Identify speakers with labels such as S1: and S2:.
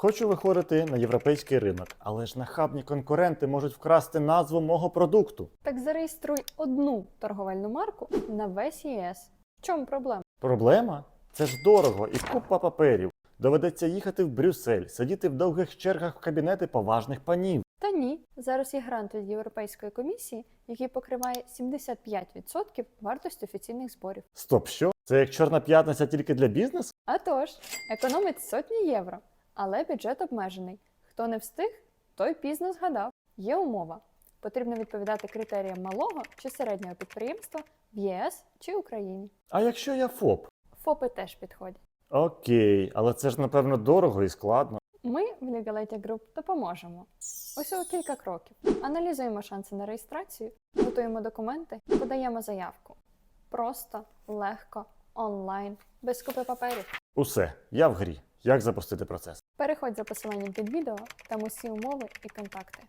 S1: Хочу виходити на європейський ринок, але ж нахабні конкуренти можуть вкрасти назву мого продукту.
S2: Так зареєструй одну торговельну марку на весь ЄС. В чому проблема?
S1: Проблема? Це ж дорого і купа паперів. Доведеться їхати в Брюссель, сидіти в довгих чергах в кабінети поважних панів.
S2: Та ні, зараз є грант від Європейської комісії, який покриває 75% вартості офіційних зборів.
S1: Стоп, що? Це як чорна п'ятниця тільки для бізнесу?
S2: А тож, економить сотні євро, але бюджет обмежений. Хто не встиг, той пізно згадав. Є умова. Потрібно відповідати критеріям малого чи середнього підприємства в ЄС чи Україні.
S1: А якщо я ФОП?
S2: ФОПи теж підходять.
S1: Окей, але це ж напевно дорого і складно.
S2: Ми в Legality Group допоможемо. Усього кілька кроків. Аналізуємо шанси на реєстрацію, готуємо документи, подаємо заявку. Просто, легко, онлайн, без купи паперів.
S1: Усе, я в грі. Як запустити процес?
S2: Переходь за посиланням під відео, там усі умови і контакти.